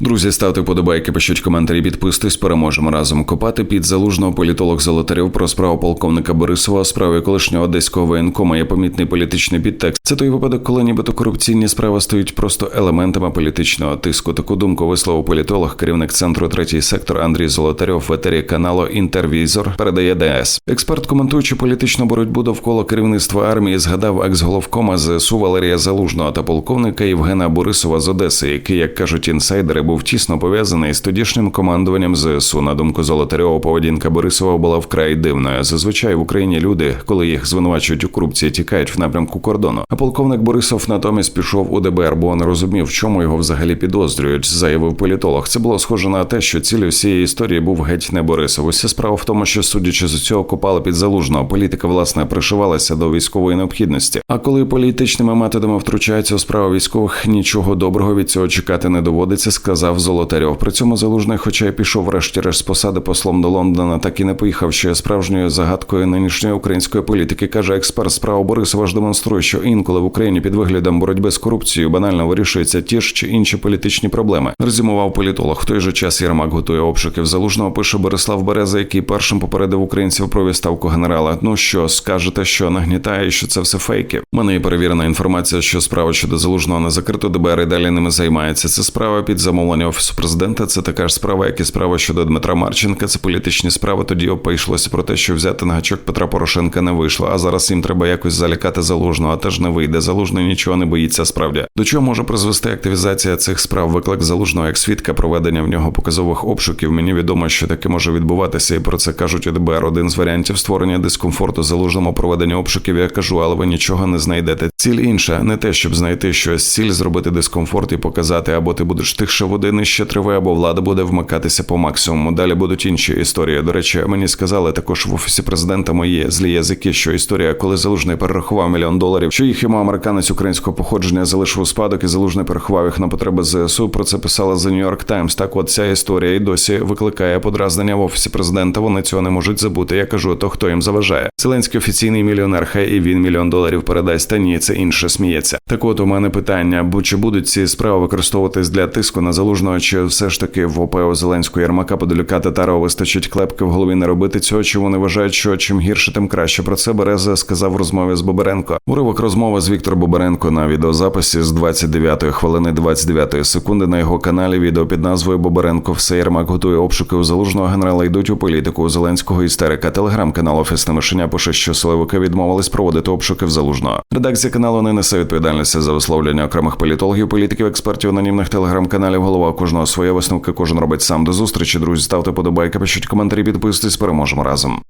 Друзі, ставте подобайки, пишіть коментарі, підписуйтесь, переможемо разом копати під залужного політолог Золотарів про справу полковника Борисова, справі колишнього одеського воєнкома є помітний політичний підтекст. Це той випадок, коли нібито корупційні справи стають просто елементами політичного тиску. Таку думку висловив політолог, керівник центру третій сектор Андрій Золотарьов в етері каналу Інтервізор передає ДС. Експерт, коментуючи політичну боротьбу довкола керівництва армії, згадав екс-головкома ЗСУ Валерія Залужного та полковника Євгена Борисова з Одеси, який, як кажуть інсайдери, був тісно пов'язаний з тодішнім командуванням ЗСУ. На думку Золотарьова, поведінка Борисова була вкрай дивною. Зазвичай в Україні люди, коли їх звинувачують у корупції, тікають в напрямку кордону. Полковник Борисов натомість пішов у ДБР, бо не розумів, в чому його взагалі підозрюють. Заявив політолог. Це було схоже на те, що ціль усієї історії був геть не Борисов. Уся справа в тому, що судячи з цього копали під залужного, політика власне пришивалася до військової необхідності. А коли політичними методами втручаються у справу військових, нічого доброго від цього чекати не доводиться, сказав Золотарьов. При цьому залужний, хоча й пішов врешті-решт з посади послом до Лондона, так і не поїхав, що є справжньою загадкою нинішньої української політики. каже експерт справа Борисова ж демонструє, що інколи в Україні під виглядом боротьби з корупцією банально вирішуються ті ж чи інші політичні проблеми. Резюмував політолог. В той же час Єрмак готує обшуків залужного. Пише Борислав Береза, який першим попередив українців про відставку генерала. Ну що скажете, що нагнітає, що це все фейки? Мене є перевірена інформація, що справа щодо залужного не закрито ДБР і далі ними займається. Це справа під замовлення офісу президента. Це така ж справа, як і справа щодо Дмитра Марченка. Це політичні справи. Тоді опийшлося про те, що взяти на гачок Петра Порошенка не вийшло. А зараз їм треба якось залякати залужного, а теж не вийде. Залужний нічого не боїться. Справді до чого може призвести активізація цих справ? Виклик залужного як свідка проведення в нього показових обшуків. Мені відомо, що таке може відбуватися, і про це кажуть у ДБР. Один з варіантів створення дискомфорту залужному проведення обшуків. Я кажу, але ви нічого не знайдете. Ціль інша, не те, щоб знайти щось, ціль зробити дискомфорт і показати, або ти будеш тихше води нижче триви, або влада буде вмикатися по максимуму. Далі будуть інші історії. До речі, мені сказали також в офісі президента мої злі язики, що історія, коли залужний перерахував мільйон доларів, що їх йому американець українського походження залишив у спадок, і залужний перерахував їх на потреби ЗСУ. Про це писала The New York Times. Так, от ця історія і досі викликає подразнення в офісі президента. Вони цього не можуть забути. Я кажу, то хто їм заважає? Зеленський офіційний мільйонер, хай і він мільйон доларів передасть. Та ні, це інше сміється. Так, от у мене питання: бо чи будуть ці справи використовуватись для тиску на залужного, чи все ж таки в ОПО Зеленського Єрмака Подолюка Татарова вистачить клепки в голові не робити цього, чи вони вважають, що чим гірше, тим краще. Про це Береза сказав в розмові з Боберенко. Уривок розмови з Віктором Боберенко на відеозаписі з 29-ї хвилини 29-ї секунди на його каналі. Відео під назвою Боберенко все Єрмак готує обшуки у залужного генерала. Йдуть у політику Зеленського істерика. Телеграм-канал Офісне мишеня пише, що силовики відмовились проводити обшуки в залужного. Редакція каналу не несе відповідальності за висловлення окремих політологів, політиків, експертів, анонімних телеграм-каналів. Голова кожного своє висновки. Кожен робить сам до зустрічі. Друзі, ставте подобайки, пишіть коментарі, підписуйтесь. Переможемо разом.